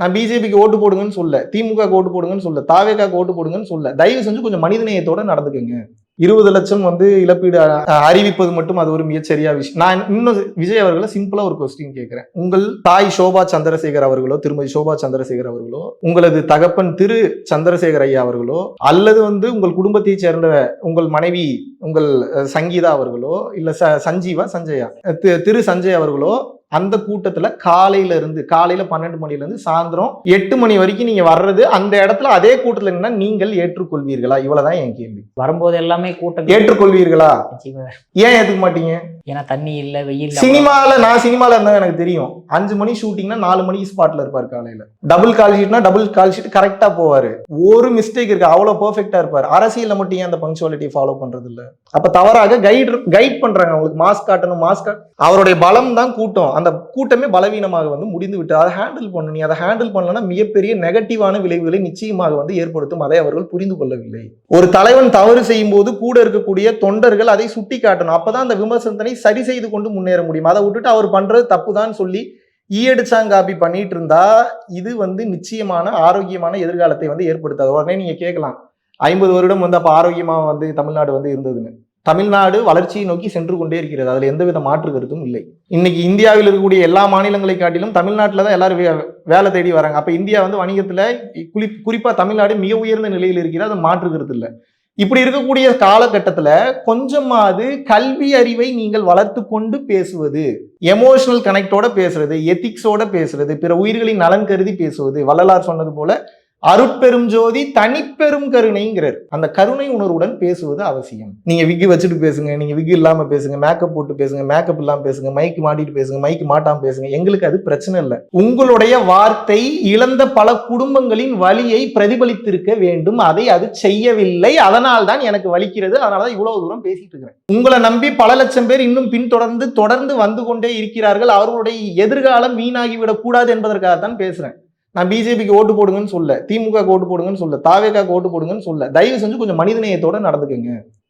நான் பிஜேபிக்கு ஓட்டு போடுங்கன்னு சொல்ல திமுக ஓட்டு போடுங்கன்னு சொல்ல தாவேக்கா ஓட்டு போடுங்கன்னு சொல்ல தயவு செஞ்சு கொஞ்சம் மனிதநேயத்தோட நடந்துக்கங்க. இருபது லட்சம் வந்து இழப்பீடு அறிவிப்பது மட்டும் அது ஒரு மிகச்சரியா விஷயம். நான் இன்னும் விஜய் அவர்களை சிம்பிளா ஒரு கொஸ்டின் கேட்கிறேன். உங்கள் தாய் சோபா சந்திரசேகர் அவர்களோ திருமதி சோபா சந்திரசேகர் அவர்களோ உங்களது தகப்பன் திரு சந்திரசேகர் ஐயா அவர்களோ அல்லது வந்து உங்கள் குடும்பத்தைச் சேர்ந்த உங்கள் மனைவி உங்கள் சங்கீதா அவர்களோ இல்ல ச சஞ்சீவா சஞ்சயா திரு சஞ்சய் அவர்களோ அந்த கூட்டத்துல காலையில இருந்து காலையில பன்னெண்டு மணில இருந்து சாயந்தரம் எட்டு மணி வரைக்கும் நீங்க வர்றது அந்த இடத்துல அதே கூட்டத்துல என்ன நீங்கள் ஏற்றுக்கொள்வீர்களா? இவ்வளவுதான் என் கேள்வி. வரும்போது எல்லாமே கூட்டம் ஏற்றுக்கொள்வீர்களா. ஏன் ஏத்துக்க மாட்டீங்க? ஏன்னா தண்ணி இல்லை வெயில் சினிமாவில் நான் சினிமாவில் இருந்தால் எனக்கு தெரியும். அஞ்சு மணி ஷூட்டிங்னா நாலு மணிக்கு ஸ்பாட்டில் இருப்பார் காலையில். டபுள் கால் ஷீட்னா டபுள் கால் ஷீட் கரெக்டாக போவார். ஒரு மிஸ்டேக் இருக்கு அவ்வளோ பர்ஃபெக்டாக இருப்பார். அரசியலில் மட்டும் ஏன் அந்த பங்க்சுவாலிட்டி ஃபாலோ பண்ணுறது இல்லை? அப்போ தவறாக கைட் கைட் பண்ணுறாங்க அவங்களுக்கு. மாஸ்க் காட்டணும் மாஸ்க் அவருடைய பலம் தான் கூட்டம். அந்த கூட்டமே பலவீனமாக வந்து முடிந்து விட்டு அதை ஹேண்டில் பண்ணணும் நீ அதை ஹேண்டில் பண்ணலன்னா மிகப்பெரிய நெகட்டிவான விளைவுகளை நிச்சயமாக வந்து ஏற்படுத்தும். அதை அவர்கள் புரிந்து கொள்ளவில்லை. ஒரு தலைவன் தவறு செய்யும் போது கூட இருக்கக்கூடிய தொண்டர்கள் அதை சுட்டி காட்டணும் அப்பதான் அந்த விமர்சனத்தினை சரி செய்து கொண்டு முன்னேற முடியும். அதை விட்டுட்டு அவர் பண்றது தப்புதான் சொல்லி ஈயடிச்சாங்காப்பி பண்ணிட்டு இருந்தா இது வந்து நிச்சயமான ஆரோக்கியமான எதிர்காலத்தை வந்து ஏற்படுத்தாது. உடனே நீங்க கேட்கலாம். ஐம்பது வருடம் வந்து அப்ப ஆரோக்கியமா வந்து தமிழ்நாடு வந்து இருந்ததுன்னு. தமிழ்நாடு வளர்ச்சியை நோக்கி சென்று கொண்டே இருக்கிறது. அதுல எந்தவித மாற்று கருத்தும் இல்லை. இன்னைக்கு இந்தியாவில் இருக்கக்கூடிய எல்லா மாநிலங்களை காட்டிலும் தமிழ்நாட்டில் தான் எல்லாரும் வே- வேலை தேடி வராங்க. அப்ப இந்தியா வந்து வணிகத்துல குறிப்பா தமிழ்நாடு மிக உயர்ந்த நிலையில் இருக்கிறது. அது மாற்று கருத்து இல்லை. இப்படி இருக்கக்கூடிய காலகட்டத்துல கொஞ்சமாவது கல்வி அறிவை நீங்கள் வளர்த்து கொண்டு பேசுவது எமோஷனல் கனெக்டோட பேசுறது எத்திக்ஸோட பேசுறது பிற உயிர்களின் நலன் கருதி பேசுவது வள்ளலார் சொன்னது போல அருட்பெரும் ஜோதி தனிப்பெரும் கருணைங்கிறார். அந்த கருணை உணர்வுடன் பேசுவது அவசியம். நீங்க விக்கு வச்சுட்டு பேசுங்க நீங்க விக்கு இல்லாம பேசுங்க மேக்கப் போட்டு பேசுங்க மேக்கப் இல்லாம பேசுங்க மைக்கு மாட்டிட்டு பேசுங்க மைக்கு மாட்டாம பேசுங்க எங்களுக்கு அது பிரச்சனை இல்லை. உங்களுடைய வார்த்தை இழந்த பல குடும்பங்களின் வழியை பிரதிபலித்திருக்க வேண்டும். அதை அது செய்யவில்லை. அதனால் தான் எனக்கு வலிக்கிறது. அதனால தான் இவ்வளவு தூரம் பேசிட்டு இருக்கிறேன். உங்களை நம்பி பல லட்சம் பேர் இன்னும் பின்தொடர்ந்து தொடர்ந்து வந்து கொண்டே இருக்கிறார்கள். அவர்களுடைய எதிர்காலம் வீணாகிவிடக் கூடாது என்பதற்காகத்தான் பேசுறேன். நான் பிஜேபிக்கு ஓட்டு போடுங்கன்னு சொல்ல திமுக ஓட்டு போடுங்கன்னு சொல்ல தாவேக்காக்கு ஓட்டு போடுங்கன்னு சொல்ல தயவு செஞ்சு கொஞ்சம் மனிதநேயத்தோட நடந்துக்கங்க.